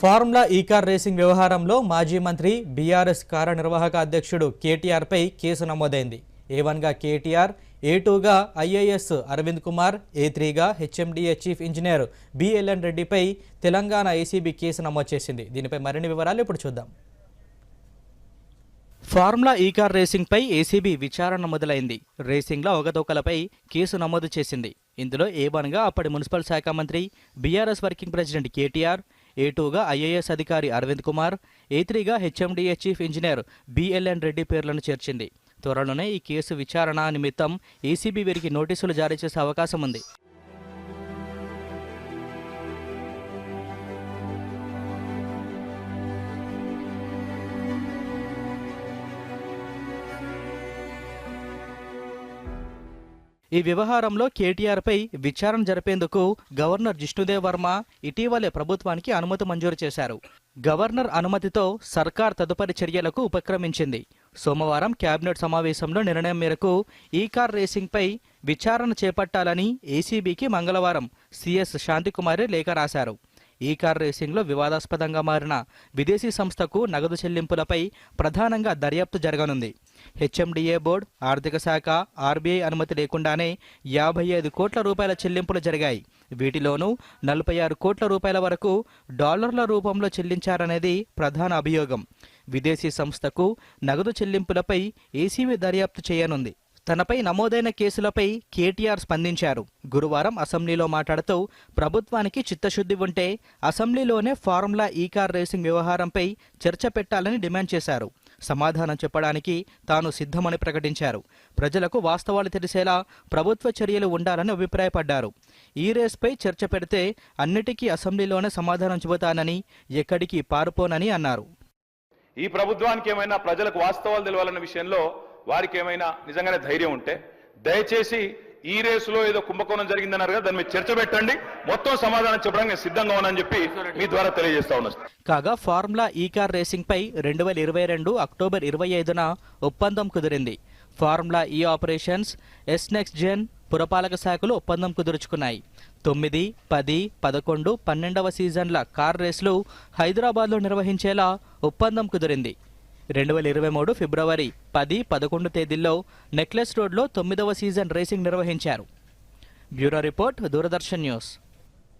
Formula E car racing వ్యవహారంలో మాజీ మంత్రి బీఆర్ఎస్ కార్యనిర్వాహక అధ్యక్షుడు కేటీఆర్పై కేసు నమోదైంది. ఏ వన్గా కేటీఆర్ ఏ టూగా ఐఏఎస్ అరవింద్ కుమార్ ఏ త్రీగా హెచ్ఎండిఏ చీఫ్ ఇంజనీర్ బిఎల్ఎన్ రెడ్డిపై తెలంగాణ ఏసీబీ కేసు నమోదు చేసింది. దీనిపై మరిన్ని వివరాలు ఇప్పుడు చూద్దాం. ఫార్ములా ఈ కార్ రేసింగ్పై ఏసీబీ విచారణ మొదలైంది. రేసింగ్లో ఒకదొకలపై కేసు నమోదు చేసింది. ఇందులో ఏ వన్గా అప్పటి మున్సిపల్ శాఖ మంత్రి BRS working president KTR A టూగా ఐఏఎస్ అధికారి Arvind Kumar A త్రీగా HMDA chief engineer BLN Reddy పేర్లను చేర్చింది. త్వరలోనే ఈ కేసు విచారణ నిమిత్తం ఏసీబీ వీరికి నోటీసులు జారీ చేసే అవకాశం ఉంది. ఈ వ్యవహారంలో కేటీఆర్పై విచారణ జరిపేందుకు గవర్నర్ జిష్ణుదేవ్ వర్మ ఇటీవలే ప్రభుత్వానికి అనుమతి మంజూరు చేశారు. గవర్నర్ అనుమతితో సర్కార్ తదుపరి చర్యలకు ఉపక్రమించింది. సోమవారం కేబినెట్ సమావేశంలో నిర్ణయం మేరకు ఈ కార్ రేసింగ్పై విచారణ చేపట్టాలని ఏసీబీకి మంగళవారం సిఎస్ శాంతికుమారి లేఖ రాశారు. ఈ కార్ రేసింగ్లో వివాదాస్పదంగా మారిన విదేశీ సంస్థకు నగదు చెల్లింపులపై ప్రధానంగా దర్యాప్తు జరగనుంది. హెచ్ఎండిఏ బోర్డు ఆర్థిక శాఖ ఆర్బీఐ అనుమతి లేకుండానే యాభై ఐదు కోట్ల రూపాయల చెల్లింపులు జరిగాయి. వీటిలోనూ నలభై ఆరు కోట్ల రూపాయల వరకు డాలర్ల రూపంలో చెల్లించారనేది ప్రధాన అభియోగం. విదేశీ సంస్థకు నగదు చెల్లింపులపై ఏసీబీ దర్యాప్తు చేయనుంది. తనపై నమోదైన కేసులపై కేటీఆర్ స్పందించారు. గురువారం అసెంబ్లీలో మాట్లాడుతూ ప్రభుత్వానికి చిత్తశుద్ధి ఉంటే అసెంబ్లీలోనే ఫార్ములా ఈ కార్ రేసింగ్ వ్యవహారంపై చర్చ పెట్టాలని డిమాండ్ చేశారు. సమాధానం చెప్పడానికి తాను సిద్ధమని ప్రకటించారు. ప్రజలకు వాస్తవాలు తెలిసేలా ప్రభుత్వ చర్యలు ఉండాలని అభిప్రాయపడ్డారు. ఈ రేస్పై చర్చ పెడితే అన్నిటికీ అసెంబ్లీలోనే సమాధానం చెబుతానని ఎక్కడికి పారిపోనని అన్నారు. ఈ ప్రభుత్వానికి ఏమైనా ప్రజలకు వాస్తవాలు తెలవాలన్న విషయంలో వారికి ఏమైనా నిజంగానే ధైర్యం ఉంటే దయచేసి ఈ రేసులో ఏదో కుంభకోణం జరిగిందన్నారు కదా దాని మీద చర్చ పెట్టండి. మొత్తం సమాధానం చెప్పడానికి నేను సిద్ధంగా ఉన్నానని చెప్పి మీ ద్వారా తెలియజేస్తా ఉన్నా. కాగా ఫార్ములా ఈ కార్ రేసింగ్పై రెండు వేల ఇరవై రెండు అక్టోబర్ ఇరవై ఐదున ఒప్పందం కుదిరింది. ఫార్ములా ఈ ఆపరేషన్స్ ఎస్ నెక్స్ట్ జెన్ పురపాలక శాఖలు ఒప్పందం కుదుర్చుకున్నాయి. తొమ్మిది పది పదకొండు పన్నెండవ సీజన్ల కార్ రేసులు హైదరాబాద్లో నిర్వహించేలా ఒప్పందం కుదిరింది. రెండు వేల ఇరవై మూడు ఫిబ్రవరి పది పదకొండు తేదీల్లో నెక్లెస్ రోడ్లో తొమ్మిదవ సీజన్ రేసింగ్ నిర్వహించారు. Bureau report Doordarshan news.